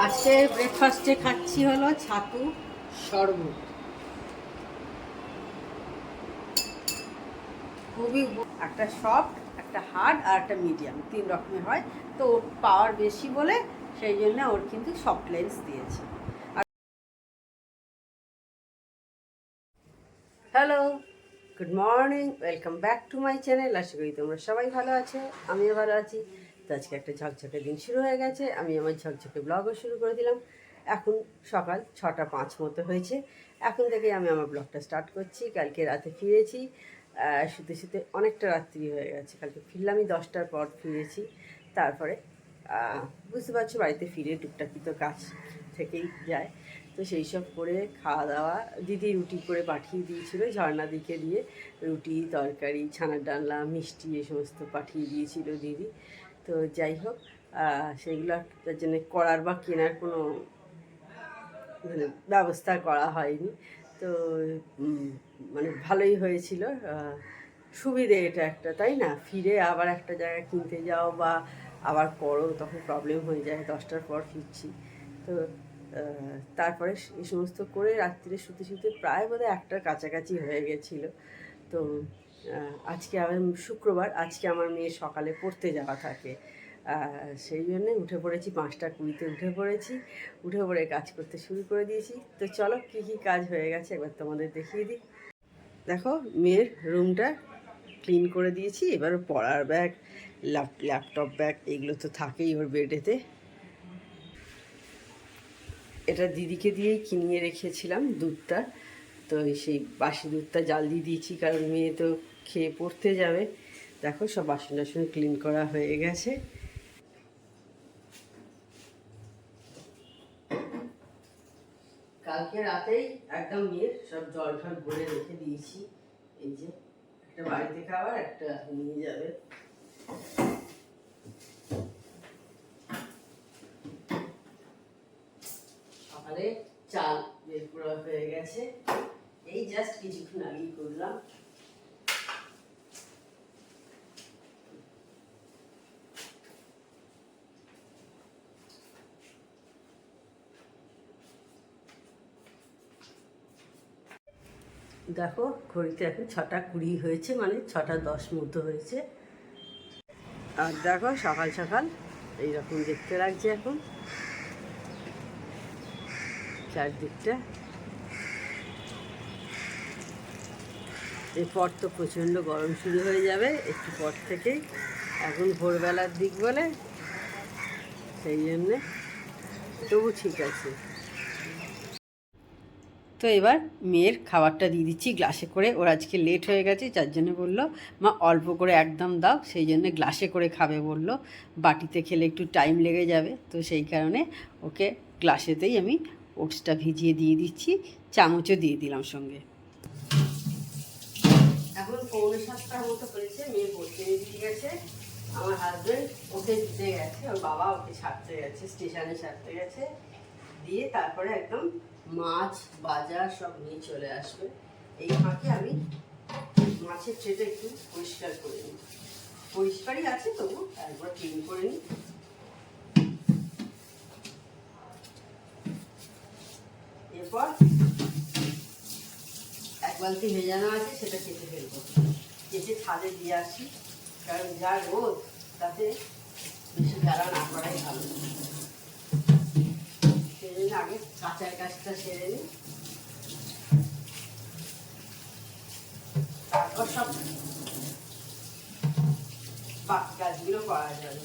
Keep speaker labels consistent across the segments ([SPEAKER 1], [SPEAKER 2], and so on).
[SPEAKER 1] আজকে ব্রেকফাস্টে খাচ্ছি হলো ছাতু শরবত। খুবই একটা সফট একটা হার্ড আর একটা মিডিয়াম তিন রকমের হয়। তো ওর পাওয়ার বেশি বলে সেই জন্য ওর কিন্তু সফট লেন্স দিয়েছে। Hello good morning welcome back to my channel আশা করি তোমরা সবাই ভালো আছে, আমিও ভালো আছি। তো আজকে একটা ঝকঝকে দিন শুরু হয়ে গেছে। আমি আমার ঝকঝকে ব্লগও শুরু করে দিলাম। এখন সকাল ছটা পাঁচ মতো হয়েছে। এখন থেকে আমি আমার ব্লগটা স্টার্ট করছি। কালকে রাতে ফিরেছি। শুতে শুতে অনেকটা রাত্রি হয়ে গেছে। কালকে ফিরলামই দশটার পর ফিরেছি। তারপরে বুঝতে পারছ, বাড়িতে ফিরে টুকটাকি তো কাজ থেকেই যায়। তো সেই সব করে খাওয়া দাওয়া, দিদি রুটি করে পাঠিয়ে দিয়েছিল, ঝর্ণা দিকে দিয়ে। রুটি, তরকারি, ছানার ডালনা, মিষ্টি এই সমস্ত পাঠিয়ে দিয়েছিল দিদি। তো যাই হোক সেগুলো তার জন্য করার বা কেনার কোনো মানে ব্যবস্থা করা হয়নি। তো মানে ভালোই হয়েছিল। সুবিধে এটা একটা, তাই না? ফিরে আবার একটা জায়গায় কিনতে যাও বা আবার করো, তখন প্রবলেম হয়ে যায়, দশটার পর ফিরছি। তো তারপরে এই সমস্ত করে রাত্রিরে শুতে শুতে প্রায় বোধহয় একটার কাছাকাছি হয়ে গেছিল। তো আজকে শুক্রবার, আজকে আমার মেয়ে সকালে পড়তে যাওয়া থাকে। সেই জন্যে উঠে পড়েছি, পাঁচটা কুড়িতে উঠে পড়েছি। উঠে পড়ে কাজ করতে শুরু করে দিয়েছি। তো চলো কী কী কাজ হয়ে গেছে একবার তোমাদের দেখিয়ে দিই। দেখো, মেয়ের রুমটা ক্লিন করে দিয়েছি। এবার পড়ার ব্যাগ ল্যাপটপ ব্যাগ, এগুলো তো থাকেই ওর বেডেতে। এটা দিদিকে দিয়েই কিনিয়ে রেখেছিলাম দুধটা। তো সেই বাসি দুধটা জাল দিয়ে দিয়েছি, কারণ মেয়ে তো খেয়ে পড়তে যাবে। দেখো সব বাসন টাসন ক্লিন করা হয়ে গেছে। কালকে রাতেই একদম মেয়ের সব জল ঠল ভরে রেখে দিয়েছি। এই যে, একটা বাড়িতে খাবার, একটা নিয়ে যাবে। সকালে চাল বের করা হয়ে গেছে। এই জাস্ট কিছুক্ষণ আগেই করলাম। দেখো, ঘড়িতে এখন ছটা কুড়ি হয়েছে মানে ছটা দশ মতো হয়েছে। আর দেখো, সকাল সকাল এইরকম দেখতে লাগছে এখন। চারদিকটা। এরপর তো প্রচণ্ড গরম শুরু হয়ে যাবে, একটু পর থেকেই। এখন ভোরবেলার দিক বলে, সেই জন্যে। তবু ঠিক আছে। তো এবার মেয়ের খাবারটা দিয়ে দিচ্ছি গ্লাসে করে। ওর আজকে লেট হয়ে গেছে, যার জন্য বলল, মা, অল্প করে একদম দাও, সেই জন্য গ্লাসে করে খাবে, বলল। বাটিতে খেলে একটু টাইম লেগে যাবে, তো সেই কারণে ওকে গ্লাসেতেই আমি ওটসটা ভিজিয়ে দিয়ে দিচ্ছি, চামচও দিয়ে দিলাম সঙ্গে। এখন পৌনে সাতটার মতো হয়েছে, মেয়ে পড়তে দিয়ে গেছে। আমার হাজব্যান্ড ওকে দিতে গেছে, ওর বাবা ওকে ছাড়তে গেছে, স্টেশনে ছাড়তে গেছে। দিয়ে তারপরে একদম মাছ, বাজার সব নিয়ে চলে আসবে। এই ফাঁকে আমি মাছের ট্রেটা একটু পরিষ্কার করে নিই। পরিষ্কারই আছে তবু একবার ক্লিন করে নিই। এরপর এক বালতি ভেজানো আছে, সেটা কেটে ফেলব। কেটে ছাদে দিয়ে আসি, কারণ যা রোদ, তাতে বেশি জ্বালা না করাই ভালো। আগে কাঁচার কাজটা সেরে নিই তারপর সব বাকি কাজগুলো করা যাবে।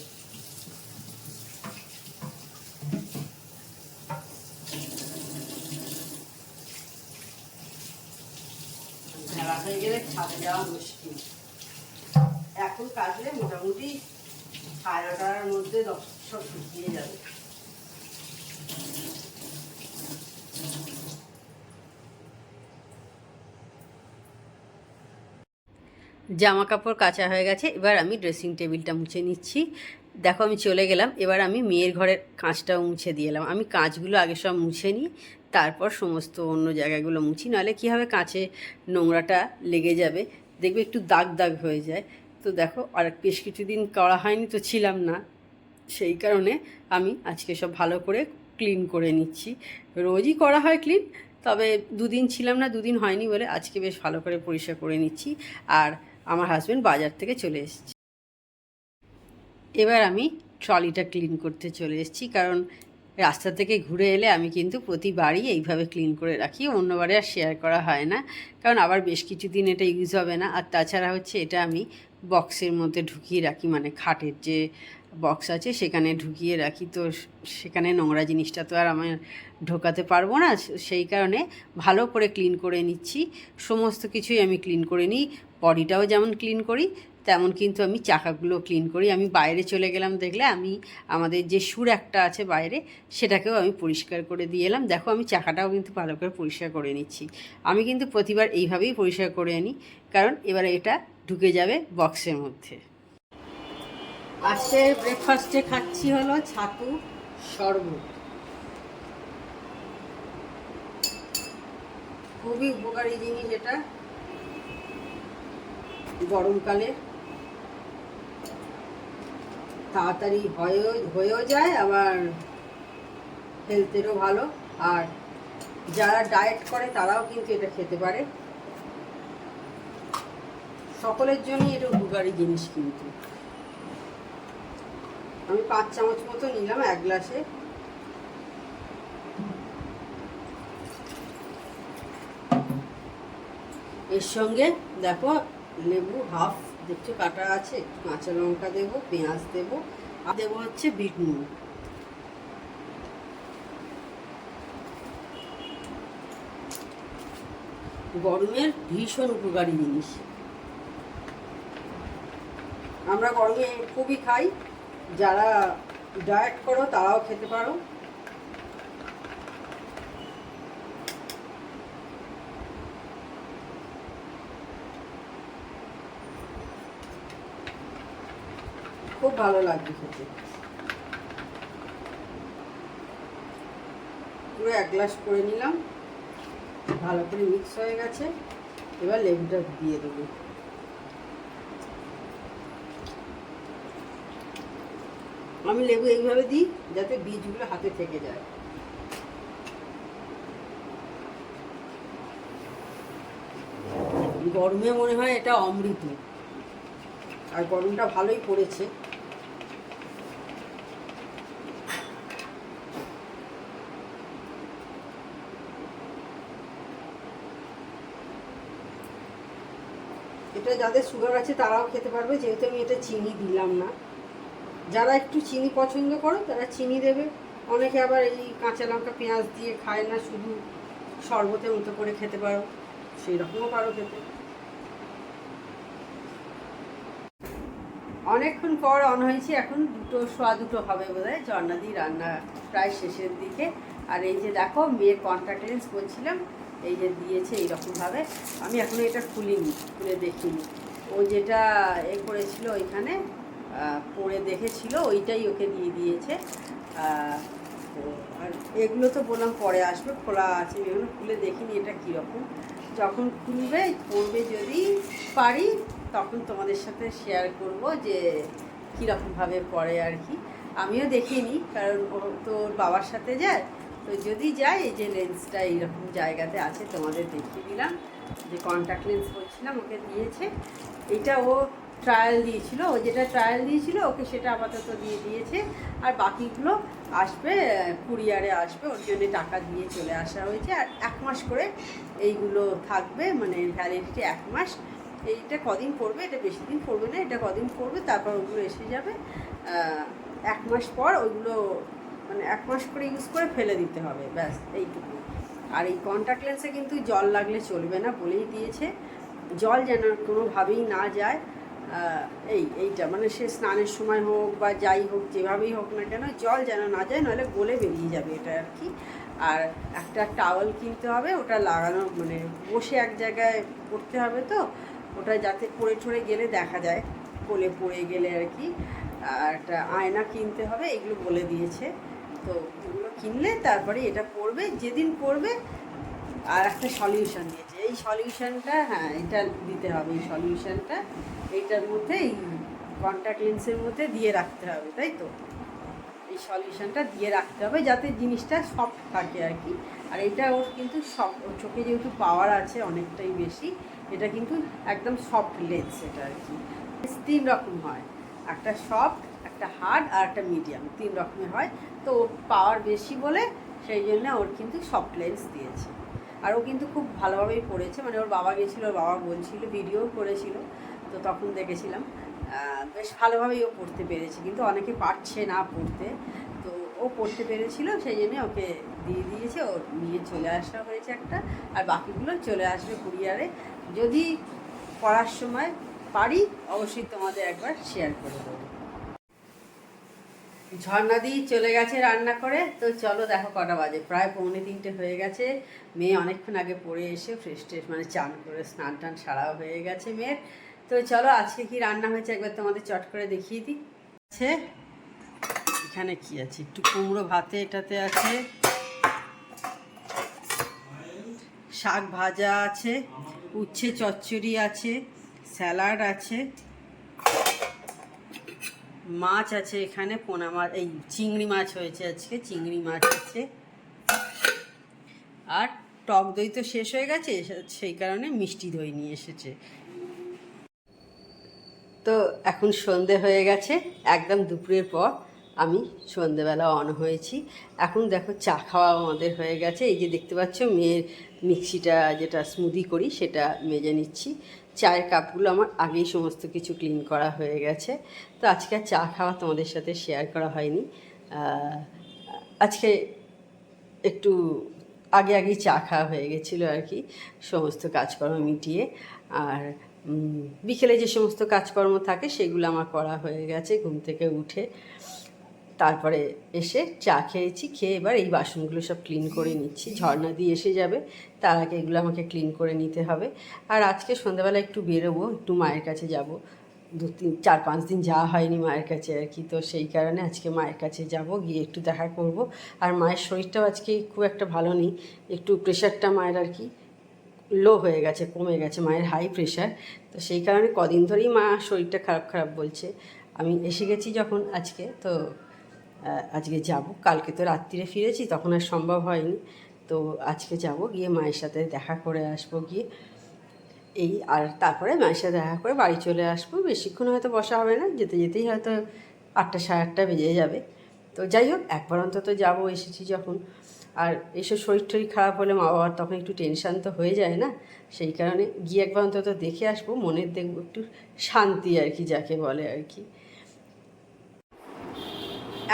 [SPEAKER 1] গেলে যাওয়া মুশকিল। এখন কাটলে মোটামুটি সাড়ে নটার মধ্যে দশ সব শুকিয়ে যাবে। জামা কাপড় কাচা হয়ে গেছে, এবার আমি ড্রেসিং টেবিলটা মুছে নিচ্ছি। দেখো আমি চলে গেলাম, এবার আমি মেয়ের ঘরের কাঁচটাও মুছে দিয়ে এলাম। আমি কাঁচগুলো আগে সব মুছে নিই, তারপর সমস্ত অন্য জায়গাগুলো মুছি, নাহলে কী হবে কাঁচে নোংরাটা লেগে যাবে। দেখবে একটু দাগ দাগ হয়ে যায়। তো দেখো, আর বেশ কিছুদিন করা হয়নি তো ছিলাম না। সেই কারণে আমি আজকে সব ভালো করে ক্লিন করে নিচ্ছি। রোজই করা হয় ক্লিন তবে দুদিন ছিলাম না, দুদিন হয়নি বলে আজকে বেশ ভালো করে পরিষ্কার করে নিচ্ছি। আর আমার হাজব্যান্ড বাজার থেকে চলে এসছে। এবার আমি ট্রলিটা ক্লিন করতে চলে এসেছি, কারণ রাস্তা থেকে ঘুরে এলে আমি কিন্তু প্রতিবারই এইভাবে ক্লিন করে রাখি, অন্যবারে আর শেয়ার করা হয় না। কারণ আবার বেশ কিছুদিন এটা ইউজ হবে না। আর তাছাড়া হচ্ছে এটা আমি বক্সের মধ্যে ঢুকিয়ে রাখি মানে খাটের যে বক্স আছে সেখানে ঢুকিয়ে রাখি। তো সেখানে নোংরা জিনিসটা তো আর আমি ঢোকাতে পারব না। সেই কারণে ভালো করে ক্লিন করে নিচ্ছি। সমস্ত কিছুই আমি ক্লিন করে নিই। বডিটাও যেমন ক্লিন করি, তেমন কিন্তু আমি চাকাগুলো ক্লিন করি। আমি বাইরে চলে গেলাম দেখলে আমি, আমাদের যে সুর একটা আছে বাইরে, সেটাকেও আমি পরিষ্কার করে দিয়ে এলাম। দেখো আমি চাকাটাও কিন্তু ভালো করে পরিষ্কার করে নিচ্ছি। আমি কিন্তু প্রতিবার এইভাবেই পরিষ্কার করে আনি। কারণ এবারে এটা ঢুকে যাবে বক্সের মধ্যে। আজকে ব্রেকফাস্টে খাচ্ছি হলো ছাতু শরবত। খুবই উপকারী জিনিস এটা। গরমকালে তাড়াতাড়ি হয়েও হয়েও যায়, আবার হেলথেরও ভালো। আর যারা ডায়েট করে তারাও কিন্তু এটা খেতে পারে। সকলের জন্যই এটা উপকারী জিনিস কিন্তু। আমি পাঁচ চামচ মতো নিলাম এক গ্লাসে। এর সঙ্গে দেখো লেবু হাফ, দেখছ কাটা আছে কাঁচা লঙ্কা দেবো, পেঁয়াজ দেবো, আর দেবো হচ্ছে বিট নুন। গরমের ভীষণ উপকারী জিনিস। আমরা গরমে খুবই খাই। যারা ডায়েট করো, তারাও খেতে পারো। খুব ভালো লাগবে খেতে। পুরো এক গ্লাস করে নিলাম। ভালো করে মিক্স হয়ে গেছে। এবার লেবুটা দিয়ে দেবো। আমি লেবু এইভাবে দিই যাতে বীজগুলো হাতে থেকে যায়। গরমে মনে হয় এটা অমৃত। আর গরমটা ভালোই পড়েছে। এটা যাদের সুগার আছে তারাও খেতে পারবে, যেহেতু আমি এটা চিনি দিলাম না। যারা একটু চিনি পছন্দ করো, তারা চিনি দেবে। অনেকে আবার এই কাঁচা লঙ্কা, পেঁয়াজ দিয়ে খায় না, শুধু শরবতের মতো করে খেতে পারো। সেই রকমও পারো খেতে। অনেকক্ষণ পর অন হয়েছে, এখন দুটো, সোয়া দুটো হবে বোধ হয় জর্নাদি রান্না প্রায় শেষের দিকে। আর এই যে দেখো মেয়ের কন্ট্যাক্ট লেন্স বলছিলাম, এই যে দিয়েছে এইরকমভাবে। আমি এখনও এটা খুলিনি, খুলে দেখিনি। ও যেটা এ করেছিল ওইখানে পরে দেখেছিল, ওইটাই ওকে দিয়ে দিয়েছে। আর এগুলো তো বললাম পরে আসবে, খোলা আছে, এগুলো খুলে দেখিনি এটা কীরকম। যখন খুলবে, পড়বে যদি পারি, তখন তোমাদের সাথে শেয়ার করব যে কীরকমভাবে পড়ে আর কি। আমিও দেখিনি, কারণ ও তো বাবার সাথে যায়। তো যদি যাই এই যে লেন্সটা এইরকম জায়গাতে আছে, তোমাদের দেখিয়ে দিলাম। যে কন্ট্যাক্ট লেন্স বলছিলাম ওকে দিয়েছে। এটা ও ট্রায়াল দিয়েছিল, ও যেটা ট্রায়াল দিয়েছিল, ওকে সেটা আপাতত দিয়ে দিয়েছে। আর বাকিগুলো আসবে কুরিয়ারে আসবে, ওর জন্য টাকা দিয়ে চলে আসা হয়েছে। আর এক মাস করে এইগুলো থাকবে মানে ভ্যালিডিটি এক মাস। এইটা কদিন পড়বে, এটা বেশি দিন পড়বে না, এটা কদিন পড়বে, তারপর ওগুলো এসে যাবে। এক মাস পর ওইগুলো মানে এক মাস করে ইউজ করে ফেলে দিতে হবে, ব্যাস, এইটুকু। আর এই কন্ট্যাক্ট লেন্সে কিন্তু জল লাগলে চলবে না বলেই দিয়েছে। জল যেন কোনোভাবেই না যায় এই, এইটা মানে সে স্নানের সময় হোক বা যাই হোক, যেভাবেই হোক না কেন, জল যেন না যায়, নাহলে গলে বেরিয়ে যাবে এটা আর কি। আর একটা টাওয়াল কিনতে হবে, ওটা লাগানো মানে বসে এক জায়গায় করতে হবে তো, ওটা যাতে পড়ে ঠরে গেলে দেখা যায়, কোলে পড়ে গেলে আর কি। আর একটা আয়না কিনতে হবে, এগুলো বলে দিয়েছে। তো এগুলো কিনলে তারপরে এটা পড়বে, যেদিন পড়বে, আর একটা সলিউশন দিয়েছে। এই সলিউশনটা হ্যাঁ এটা দিতে হবে, এই সলিউশনটা এইটার মধ্যে এই কন্ট্যাক্ট লেন্সের মধ্যে দিয়ে রাখতে হবে, তাই তো? এই সলিউশনটা দিয়ে রাখতে হবে যাতে জিনিসটা সফট থাকে আর কি। আর এটা ওর কিন্তু ওর চোখে যেহেতু পাওয়ার আছে অনেকটাই বেশি, এটা কিন্তু একদম সফট লেন্স এটা আর কি। তিন রকম হয়, একটা সফট একটা হার্ড আর একটা মিডিয়াম তিন রকমের হয়। তো ওর পাওয়ার বেশি বলে সেই জন্য ওর কিন্তু সফট লেন্স দিয়েছে। আর ও কিন্তু খুব ভালোভাবেই পড়েছে মানে ওর বাবা গেছিল, ওর বাবা বলছিল ভিডিও করেছিল। তো তখন দেখেছিলাম। বেশ ভালোভাবেই ও পড়তে পেরেছে, কিন্তু অনেকে পারছে না পড়তে। তো ও পড়তে পেরেছিল, সেই জন্যে ওকে দিয়ে দিয়েছে। ও নিয়ে চলে আসা হয়েছে একটা, আর বাকিগুলো চলে আসবে কুরিয়ারে। যদি পড়ার সময় পারি, অবশ্যই তোমাদের একবার শেয়ার করে দেবো। ঝর্ণা দি চলে গেছে রান্না করে। তো চলো দেখো কটা বাজে। প্রায় পৌনে তিনটে হয়ে গেছে। মেয়ে অনেকক্ষণ আগে পড়ে এসে ফ্রেশ ট্রেশ মানে চান করে স্নান টান সারাও হয়ে গেছে মেয়ের। তো চলো আজকে কি রান্না হয়েছে একবার তোমাদের চট করে দেখিয়ে দিই। আছে? এখানে কি আছে? একটু কুমড়ো ভাতে এটাতে আছে। শাক ভাজা আছে, উচ্ছে চচ্চড়ি আছে, স্যালাড আছে। মাছ আছে এখানে, পোনা মাছ, এই চিংড়ি মাছ হয়েছে আজকে, চিংড়ি মাছ আছে। আর টক দই তো শেষ হয়ে গেছে, সেই কারণে মিষ্টি দই নিয়ে এসেছে। তো এখন সন্ধে হয়ে গেছে, একদম দুপুরের পর আমি সন্ধেবেলা অন হয়েছি। এখন দেখো চা খাওয়া আমাদের হয়ে গেছে, এই যে দেখতে পাচ্ছ মেয়ের মিক্সিটা যেটা স্মুদি করি সেটা মেজে নিচ্ছি। চায়ের কাপগুলো আমার আগেই সমস্ত কিছু ক্লিন করা হয়ে গেছে। তো আজকে চা খাওয়া তোমাদের সাথে শেয়ার করা হয়নি। আজকে একটু আগে আগেই চা খাওয়া হয়ে গেছিল আর কি, সমস্ত কাজকর্ম মিটিয়ে। আর বিকেলে যে সমস্ত কাজকর্ম থাকে সেগুলো আমার করা হয়ে গেছে, ঘুম থেকে উঠে। তারপরে এসে চা খেয়েছি, খেয়ে এবার এই বাসনগুলো সব ক্লিন করে নিচ্ছি। ঝর্ণা দিয়ে এসে যাবে, তার আগে এগুলো আমাকে ক্লিন করে নিতে হবে। আর আজকে সন্ধ্যাবেলা একটু বেরোবো, একটু মায়ের কাছে যাব। দু তিন, চার পাঁচ দিন যাওয়া হয়নি মায়ের কাছে আর কি, তো সেই কারণে আজকে মায়ের কাছে যাব, গিয়ে একটু দেখা করব। আর মায়ের শরীরটাও আজকে খুব একটা ভালো নেই, একটু প্রেশারটা মায়ের আর কি। লো হয়ে গেছে, কমে গেছে, মায়ের হাই প্রেশার তো সেই কারণে কদিন ধরেই মা শরীরটা খারাপ খারাপ বলছে। আমি এসে গেছি যখন আজকে, তো আজকে যাব। কালকে তো রাত্রিরে ফিরেছি, তখন আর সম্ভব হয়নি। তো আজকে যাব, গিয়ে মায়ের সাথে দেখা করে আসব গিয়ে। এই, আর তারপরে মায়ের সাথে দেখা করে বাড়ি চলে আসব। বেশিক্ষণ হয়তো বসা হবে না, যেতে যেতেই হয়তো আটটা সাড়ে আটটা বেজে যাবে। তো যাই হোক, একবার অন্তত যাব, এসেছি যখন। আর এসব শরীর টরীর খারাপ হলে মা বাবার তখন একটু টেনশান তো হয়ে যায় না? সেই কারণে গিয়ে একবার অন্তত দেখে আসব, মনের দেখব, একটু শান্তি আর কি যাকে বলে আর কি।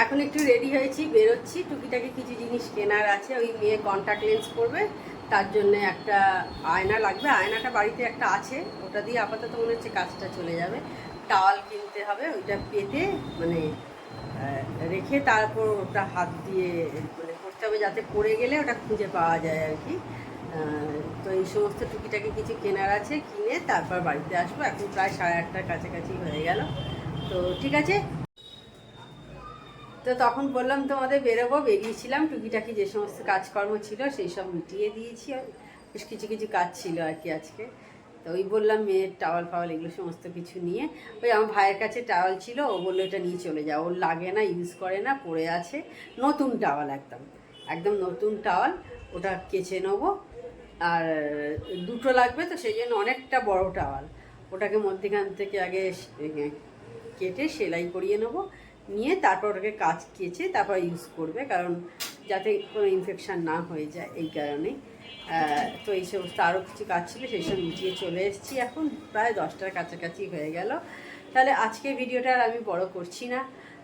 [SPEAKER 1] এখন একটু রেডি হয়েছি, বেরোচ্ছি। টুকিটাকি কিছু জিনিস কেনার আছে, ওই মেয়ে কন্ট্যাক্ট লেন্স করবে তার জন্য একটা আয়না লাগবে। আয়নাটা বাড়িতে একটা আছে। ওটা দিয়ে আপাতত মনে হচ্ছে কাজটা চলে যাবে। টাওয়াল কিনতে হবে, ওইটা পেতে মানে রেখে তারপর ওটা হাত দিয়ে করতে হবে যাতে পড়ে গেলে ওটা খুঁজে পাওয়া যায় আর কি। তো এই সমস্ত টুকিটাকি কিছু কেনার আছে, কিনে তারপর বাড়িতে আসব। এখন প্রায় সাড়ে আটটার কাছাকাছি হয়ে গেল। তো ঠিক আছে? তো তখন বললাম তোমাদের বেরোবো, বেরিয়েছিলাম। টুকিটাকি যে সমস্ত কাজকর্ম ছিল সেই সব মিটিয়ে দিয়েছি। বেশ কিছু কিছু কাজ ছিল আর কি আজকে। তো ওই বললাম মেয়ের টাওয়াল ফাওয়াল এগুলো সমস্ত কিছু নিয়ে। ওই আমার ভাইয়ের কাছে টাওয়াল ছিল, ও বলল এটা নিয়ে চলে যাও। ওর লাগে না ইউজ করে না, পড়ে আছে। নতুন টাওয়াল একদম। একদম নতুন টাওয়াল, ওটা কেচে নেব। আর দুটো লাগবে তো, সেই জন্য অনেকটা বড় টাওয়াল। ওটাকে মধ্যেখান থেকে আগে কেটে সেলাই করিয়ে নেব। নিয়ে তারপর ওটাকে কাজ কেচে তারপর ইউজ করবে, কারণ যাতে কোনো ইনফেকশান না হয়ে যায় এই কারণে তো এই সমস্ত আরও কিছু কাজ ছিল, সেই সব মিটিয়ে চলে এসেছি। এখন প্রায় দশটার কাছাকাছি হয়ে গেল। তাহলে আজকে ভিডিওটা আর আমি বড় করছি না।